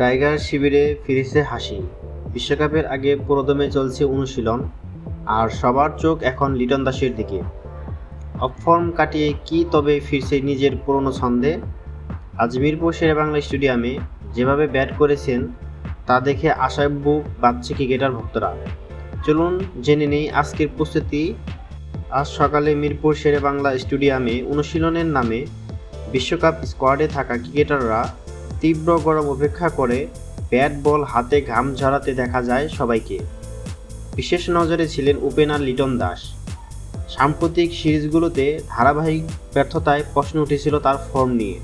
Tiger শিবিরে ফিরেছে হাসি। বিশ্বকাপের আগে পুরোদমে চলছে অনুশীলন, আর সবার চোখ এখন লিটন দাসের দিকে। অফর্ম কাটিয়ে কি তবে ফিরছে নিজের পুরনো ছন্দে? আজ মিরপুর শেরেবাংলা স্টেডিয়ামে যেভাবে ব্যাট করেছেন, তা দেখে আশায় বুক বাঁধছে ক্রিকেটার ভক্তরা। চলুন জেনে নেই আজকের প্রস্তুতি। আজ সকালে মিরপুর শেরেবাংলা স্টেডিয়ামে অনুশীলনের নামে বিশ্বকাপ স্কোয়াডে থাকা ক্রিকেটাররা তীব্র গরম উপেক্ষা করে ব্যাট বল হাতে ঘাম ঝরাতে দেখা যায় সবাইকে। বিশেষ নজরে ছিলেন ওপেনার লিটন দাস। সাম্প্রতিক সিরিজগুলোতে ধারাবাহিক ব্যর্থতায় প্রশ্ন উঠেছিল তার ফর্ম নিয়ে।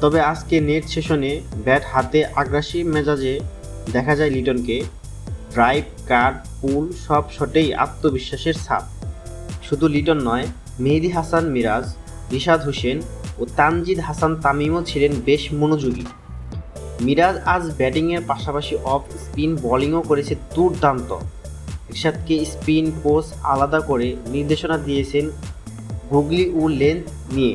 তবে আজকে নেট সেশনে ব্যাট হাতে আগ্রাসী মেজাজে দেখা যায় লিটনকে। ড্রাইভ কার্ড পুল সব শটেই আত্মবিশ্বাসের ছাপ। শুধু লিটন নয়, মেহেদি হাসান মিরাজ রিশাদ হোসেন ও তানজিদ হাসান তামিমও ছিলেন বেশ মনোযোগী। মিরাজ আজ ব্যাটিংয়ের পাশাপাশি অফ স্পিন বোলিংও করেছে দুর্দান্ত। রিশাদকে স্পিন পোস আলাদা করে নির্দেশনা দিয়েছেন গুগলি ও লেন্থ নিয়ে।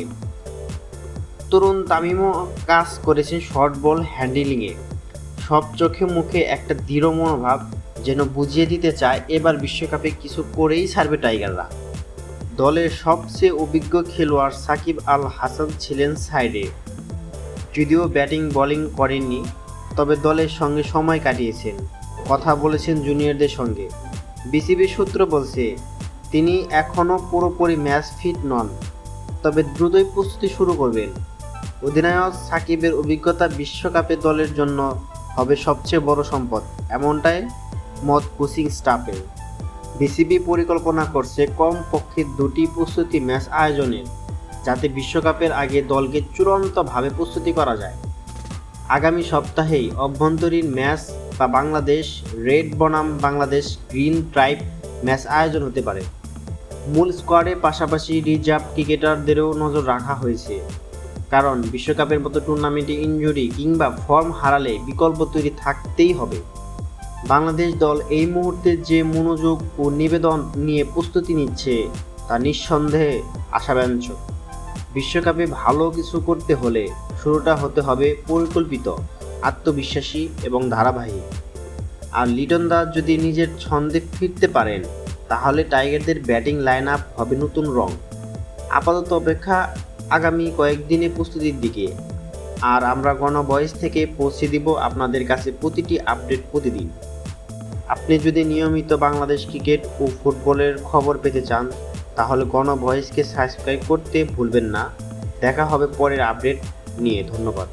তরুণ তামিমও কাজ করেছেন শর্ট বল হ্যান্ডেলিংয়ে। সব চোখে মুখে একটা দৃঢ় মনোভাব যেন বুঝিয়ে দিতে চায় এবার বিশ্বকাপে কিছু করেই ছাড়বে টাইগাররা। দলের সবচেয়ে অভিজ্ঞ খেলোয়াড় সাকিব আল হাসান ছিলেন সাইডে। যদিও ব্যাটিং, বোলিং করেননি, তবে দলের সঙ্গে সময় কাটিয়েছেন। কথা বলেছেন জুনিয়রদের সঙ্গে। বিসিবি সূত্র বলছে, তিনি এখনও পুরোপুরি ম্যাচ ফিট নন, তবে দ্রুতই প্রস্তুতি শুরু করবেন। অধিনায়ক সাকিবের অভিজ্ঞতা বিশ্বকাপে দলের জন্য হবে সবচেয়ে বড় সম্পদ, এমনটাই মত কোচিং স্টাফের। বিসিবি পরিকল্পনা করছে কম পক্ষে দুটি প্রস্তুতি ম্যাচ আয়োজনের, যাতে বিশ্বকাপের আগে দলকে চূড়ান্তভাবে প্রস্তুতি করা যায়। আগামী সপ্তাহেই অভ্যন্তরীণ ম্যাচ বা বাংলাদেশ, রেড বনাম বাংলাদেশ গ্রিন ট্রাইব ম্যাচ আয়োজন হতে পারে। মূল স্কোয়াডের পাশাপাশি রিজার্ভ ক্রিকেটারদেরও নজর রাখা হয়েছে, কারণ বিশ্বকাপের মতো টুর্নামেন্টে ইনজুরি কিংবা ফর্ম হারালে বিকল্প তৈরি থাকতেই হবে। বাংলাদেশ দল এই মুহূর্তে যে মনোযোগ ও নিবেদন নিয়ে প্রস্তুতি নিচ্ছে, তা নিঃসন্দেহে আশাব্যঞ্জক। বিশ্বকাপে ভালো কিছু করতে হলে শুরুটা হতে হবে পরিকল্পিত, আত্মবিশ্বাসী এবং ধারাবাহিক। আর লিটন দাস যদি নিজের ছন্দে ফিরতে পারেন, তাহলে টাইগারদের ব্যাটিং লাইন আপ হবে নতুন রং। আপাতত অপেক্ষা আগামী কয়েকদিনে প্রস্তুতির দিকে। আর আমরা গণ বয়স থেকে পৌঁছে দিব আপনাদের কাছে প্রতিটি আপডেট প্রতিদিন। আপনি যদি নিয়মিত বাংলাদেশ ক্রিকেট ও ফুটবলের খবর পেতে চান, তাহলে গণ ভয়েসকে সাবস্ক্রাইব করতে ভুলবেন না। দেখা হবে পরের আপডেট নিয়ে। ধন্যবাদ।